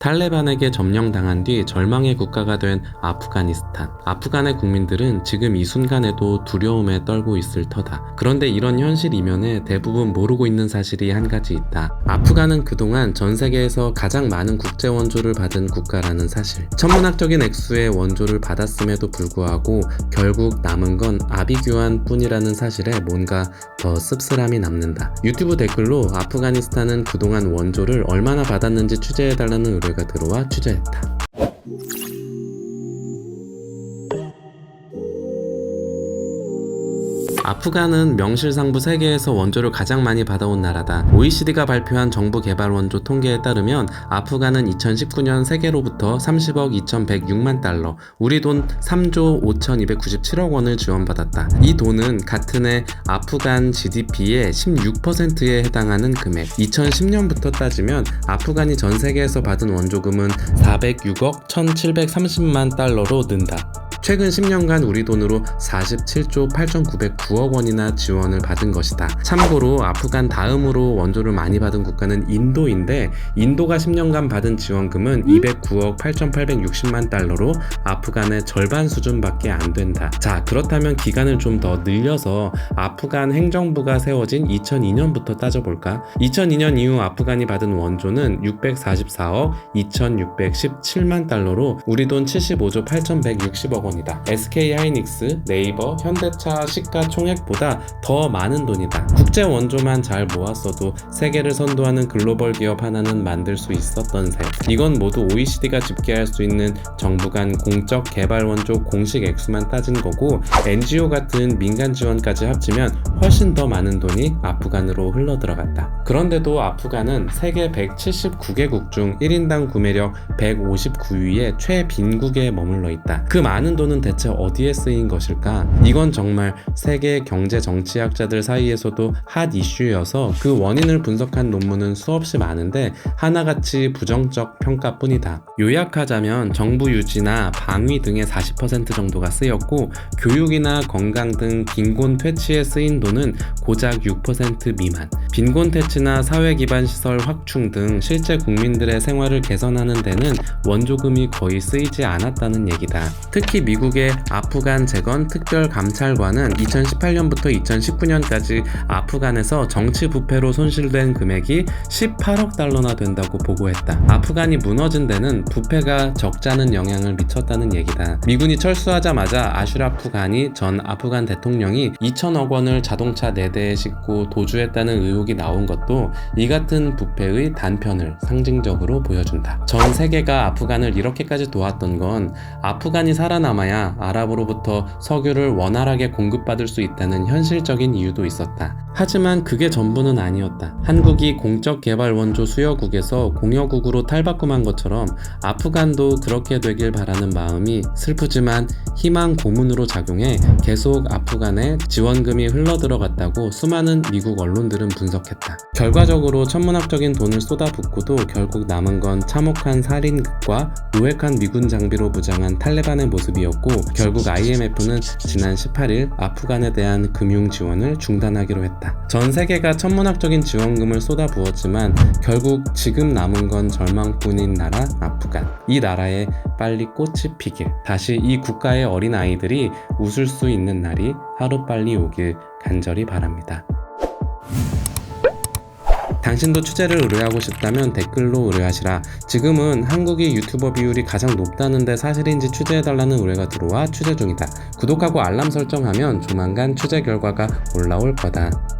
탈레반에게 점령당한 뒤 절망의 국가가 된 아프가니스탄. 아프간의 국민들은 지금 이 순간에도 두려움에 떨고 있을 터다. 그런데 이런 현실 이면에 대부분 모르고 있는 사실이 한 가지 있다. 아프간은 그동안 전 세계에서 가장 많은 국제 원조를 받은 국가라는 사실. 천문학적인 액수의 원조를 받았음에도 불구하고 결국 남은 건 아비규환 뿐이라는 사실에 뭔가 더 씁쓸함이 남는다. 유튜브 댓글로 아프가니스탄은 그동안 원조를 얼마나 받았는지 취재해달라는 의뢰 가 들어와 취재했다. 아프간은 명실상부 세계에서 원조를 가장 많이 받아온 나라다. OECD가 발표한 정부 개발 원조 통계에 따르면 아프간은 2019년 세계로부터 30억 2,106만 달러, 우리 돈 3조 5,297억 원을 지원받았다. 이 돈은 같은 해 아프간 GDP의 16%에 해당하는 금액. 2010년부터 따지면 아프간이 전 세계에서 받은 원조금은 406억 1,730만 달러로 는다. 최근 10년간 우리 돈으로 47조 8,909억 원이나 지원을 받은 것이다. 참고로 아프간 다음으로 원조를 많이 받은 국가는 인도인데 인도가 10년간 받은 지원금은 209억 8,860만 달러로 아프간의 절반 수준밖에 안 된다. 자, 그렇다면 기간을 좀 더 늘려서 아프간 행정부가 세워진 2002년부터 따져볼까? 2002년 이후 아프간이 받은 원조는 644억 2,617만 달러로 우리 돈 75조 8,160억 원 이다. SK 하이닉스, 네이버, 현대차 시가총액보다 더 많은 돈이다. 국제 원조만 잘 모았어도 세계를 선도하는 글로벌 기업 하나는 만들 수 있었던 셈. 이건 모두 OECD가 집계할 수 있는 정부 간 공적 개발 원조 공식 액수만 따진 거고 NGO 같은 민간 지원까지 합치면 훨씬 더 많은 돈이 아프간으로 흘러 들어갔다. 그런데도 아프간은 세계 179개국 중 1인당 구매력 159위의 최빈국에 머물러 있다. 그 많은 돈은 대체 어디에 쓰인 것일까? 이건 정말 세계 경제 정치학자들 사이에서도 핫 이슈여서 그 원인을 분석한 논문은 수없이 많은데 하나같이 부정적 평가뿐이다. 요약하자면 정부 유지나 방위 등의 40% 정도가 쓰였고 교육이나 건강 등 빈곤 퇴치에 쓰인 돈은 고작 6% 미만. 빈곤 퇴치나 사회 기반 시설 확충 등 실제 국민들의 생활을 개선하는 데는 원조금이 거의 쓰이지 않았다는 얘기다. 특히 미국의 아프간 재건 특별 감찰관은 2018년부터 2019년까지 아프간에서 정치 부패로 손실된 금액이 18억 달러나 된다고 보고했다. 아프간이 무너진 데는 부패가 적잖은 영향을 미쳤다는 얘기다. 미군이 철수하자마자 아슈라프 간이 전 아프간 대통령이 2천억 원을 자동차 4대에 싣고 도주했다는 의혹 이 나온 것도 이 같은 부패의 단편을 상징적으로 보여준다. 전 세계가 아프간을 이렇게까지 도왔던 건 아프간이 살아남아야 아랍으로부터 석유를 원활하게 공급받을 수 있다는 현실적인 이유도 있었다. 하지만 그게 전부는 아니었다. 한국이 공적 개발 원조 수여국에서 공여국으로 탈바꿈한 것처럼 아프간도 그렇게 되길 바라는 마음이 슬프지만 희망 고문으로 작용해 계속 아프간에 지원금이 흘러들어갔다고 수많은 미국 언론들은 분석했다. 결과적으로 천문학적인 돈을 쏟아붓고도 결국 남은 건 참혹한 살인극과 노획한 미군 장비로 무장한 탈레반의 모습이었고 결국 IMF는 지난 18일 아프간에 대한 금융 지원을 중단하기로 했다. 전 세계가 천문학적인 지원금을 쏟아부었지만 결국 지금 남은 건 절망뿐인 나라 아프간. 이 나라에 빨리 꽃이 피길, 다시 이 국가의 어린 아이들이 웃을 수 있는 날이 하루빨리 오길 간절히 바랍니다. 당신도 취재를 의뢰하고 싶다면 댓글로 의뢰하시라. 지금은 한국이 유튜버 비율이 가장 높다는데 사실인지 취재해달라는 의뢰가 들어와 취재 중이다. 구독하고 알람 설정하면 조만간 취재 결과가 올라올 거다.